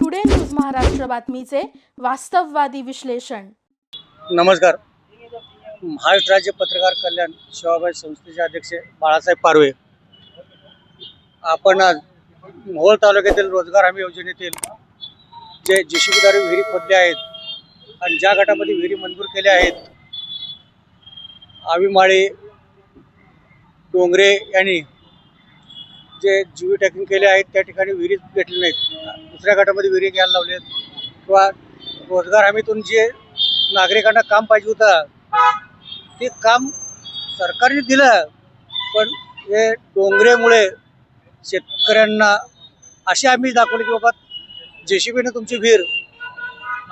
Today news Maharashtra बातमीचे वास्तववादी विश्लेषण नमस्कार. महाराष्ट्र राज्य पत्रकार कल्याण शिवाबाई संस्थेचे अध्यक्ष बाळासाहेब पारवे. आपण आज मोहोळ तालुक्यातील रोजगार हमी योजनेतील जे जेशिबीद्वारे विहिरी खोदल्या आहेत आणि ज्या गटामध्ये विहिरी मंजूर केल्या आहेत आविमाळे डोंगरे यांनी जे जीवी टॅकिंग केले आहेत त्या ठिकाणी विहिरी भेटले नाहीत. दुसऱ्या गटामध्ये विहिरी घ्यायला लावलेत किंवा रोजगार हमीतून जे नागरिकांना काम पाहिजे होतं ते काम सरकारने दिलं. पण हे डोंगरेमुळे शेतकऱ्यांना अशी आम्ही दाखवली की बाबा जे सी बीने तुमची विहीर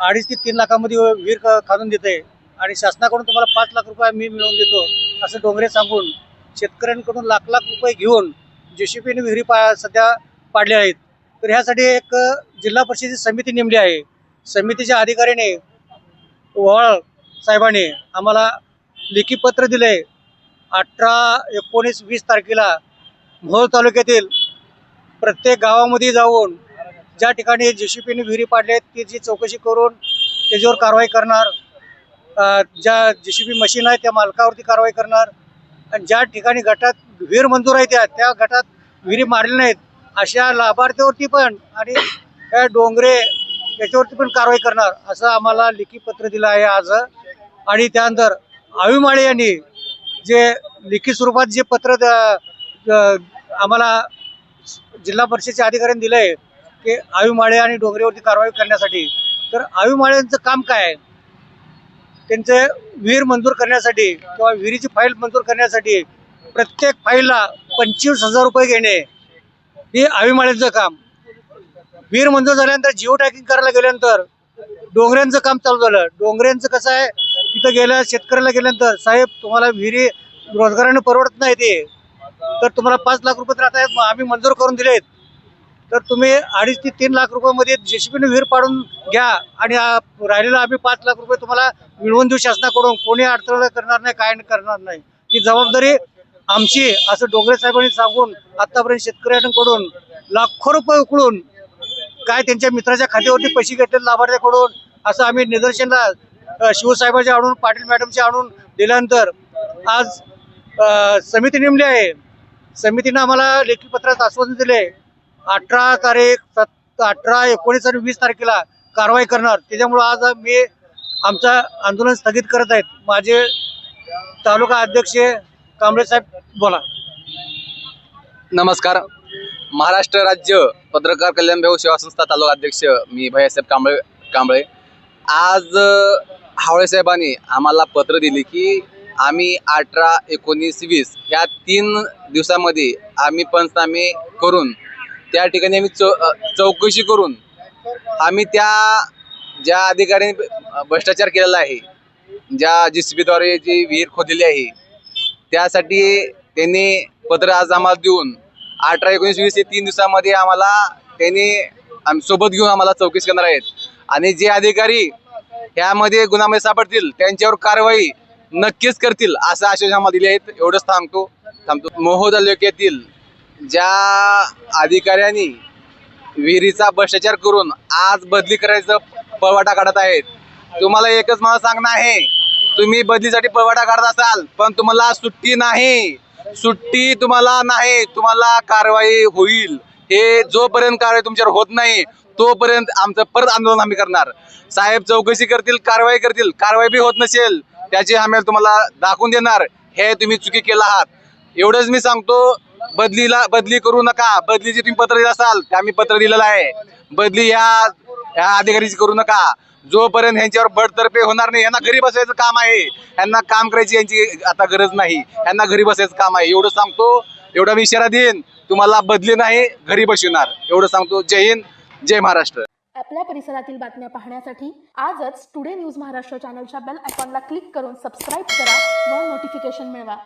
अडीच ते तीन लाखामध्ये विहीर खाणून देते आणि शासनाकडून तुम्हाला पाच लाख रुपये मी मिळवून देतो असं डोंगरे सांगून शेतकऱ्यांकडून लाख लाख रुपये घेऊन जेसीबीने विहिरी पा सध्या पाडल्या आहेत. तर ह्यासाठी एक जिल्हा परिषदेची समिती नेमली आहे. समितीच्या अधिकाऱ्याने वळ साहेबांनी आम्हाला लेखी पत्र दिले अठरा एकोणीस वीस तारखेला मोहोळ तालुक्यातील प्रत्येक गावामध्ये जाऊन ज्या ठिकाणी जे सी पीने विहिरी पाडल्या आहेत त्याची चौकशी करून त्याच्यावर कारवाई करणार. ज्या जे सी बी मशीन आहे त्या मालकावरती कारवाई करणार. आणि ज्या ठिकाणी गटात विहीर मंजूर आहे त्या त्या गटात विहिरी मारल्या नाहीत अशा लाभार्थ्यावरती पण आणि त्या डोंगरे याच्यावरती पण कारवाई करणार असं आम्हाला लेखी पत्र दिलं आहे आज. आणि त्यानंतर आविमाळे यांनी जे लिखित स्वरूपात जे पत्र द- आम्हाला जिल्हा परिषदेच्या अधिकाऱ्यांनी दिलं आहे की आविमाळे आणि डोंगरेवरती कारवाई करण्यासाठी. तर आविमाळ्यांचं काम काय आहे? त्यांचे विहीर मंजूर करण्यासाठी किंवा विहिरीची फाईल मंजूर करण्यासाठी प्रत्येक फाईलला पंचवीस हजार रुपये घेणे हे आविमाळ्यांचं काम. विहीर मंजूर झाल्यानंतर जिओ टॅकिंग करायला गेल्यानंतर डोंगऱ्यांचं काम चालू झालं. डोंगऱ्यांचं कसं आहे? तिथं गेल्या शेतकऱ्याला गेल्यानंतर साहेब तुम्हाला विहिरी रोजगाराने परवडत नाही ते. तर तुम्हाला पाच लाख रुपये तर आता मग आम्ही मंजूर करून दिलेत. तर तुम्ही अडीच ते तीन लाख रुपयामध्ये जेसीबीने विहीर पाडून घ्या आणि राहिलेला आम्ही पाच लाख रुपये तुम्हाला मिळवून देऊ शासनाकडून. कोणी अडथळा करणार नाही काय करणार नाही. ही जबाबदारी आमची असं डोंगरे साहेबांनी सांगून आतापर्यंत शेतकऱ्यांकडून लाखो रुपये उकळून काय त्यांच्या मित्राच्या खात्यावरती पैसे घेतले लाभार्थ्याकडून असं आम्ही निदर्शनला शिवसाहेबांचे आणून पाटील मॅडमचे आणून दिल्यानंतर आज समिती नेमली आहे. समितीनं आम्हाला लेखी पत्रात आश्वासन दिले अठरा तारीख सत अठरा एकोणीस आणि वीस तारखेला कारवाई करणार. त्याच्यामुळं आज मी आमचं आंदोलन स्थगित करत आहेत. माझे तालुका अध्यक्ष कांबळे साहेब बोला. नमस्कार. महाराष्ट्र राज्य पत्रकार कल्याण भाऊ सेवा संस्था तालुका अध्यक्ष मी भैयासाहेब कांबळे कांबळे. आज हावळे साहेबांनी आम्हाला पत्र दिले की आम्ही अठरा एकोणीस वीस ह्या तीन दिवसामध्ये आम्ही पंचनामे करून त्या ठिकाणी आम्ही चौ चौकशी करून आम्ही त्या ज्या अधिकाऱ्यांनी भ्रष्टाचार केलेला आहे ज्या जी सी बीद्वारे जी विहीर खोदलेली आहे त्यासाठी त्यांनी पत्र आज आम्हाला देऊन अठरा एकोणीस वीस हे तीन दिवसामध्ये आम्हाला त्यांनी आम- सोबत घेऊन आम्हाला चौकशी करणार आहेत. आणि जे अधिकारी ह्यामध्ये गुन्ह्यामध्ये सापडतील त्यांच्यावर कारवाई नक्कीच करतील असं आश्वासन आम्हाला दिले आहेत. एवढंच थांबतो थांबतो. मोहो तालुक्यातील ज्या अधिकाऱ्यांनी विहिरीचा भ्रष्टाचार करून आज बदली करायचं पळवाटा काढत आहेत तुम्हाला एकच मला सांगणं आहे. तुम्ही बदलीसाठी पळवाटा काढत असाल पण तुम्हाला सुट्टी नाही. सुट्टी तुम्हाला नाही तुम्हाला कारवाई होईल. हे जोपर्यंत कारवाई तुमच्यावर होत नाही तोपर्यंत आमचं परत आंदोलन आम्ही करणार. साहेब चौकशी करतील कारवाई करतील कारवाई बी होत नसेल त्याची आम्ही तुम्हाला दाखवून देणार. हे तुम्ही चुकी केला आहात. एवढंच मी सांगतो बदलीला बदली करू नका. बदलीचे तुम्ही पत्र दिलं असाल ते आम्ही पत्र दिलेलं आहे. बदली ह्या ह्या अधिकारीची करू नका. जोपर्यंत ह्यांच्यावर बडतर्फे होणार नाही यांना घरी बसायचं काम आहे. यांना काम करायची यांची आता गरज नाही. यांना घरी बसायचं काम आहे. एवढं सांगतो एवढा मी इशारा देईन. तुम्हाला बदली नाही घरी बसविणार. एवढं सांगतो. जय हिंद जय महाराष्ट्र. आपल्या परिसरातील बातम्या पाहण्यासाठी आजच टुडे न्यूज महाराष्ट्र चॅनलच्या बेल आयकॉनला क्लिक करून सबस्क्राईब करा व नोटिफिकेशन मिळवा.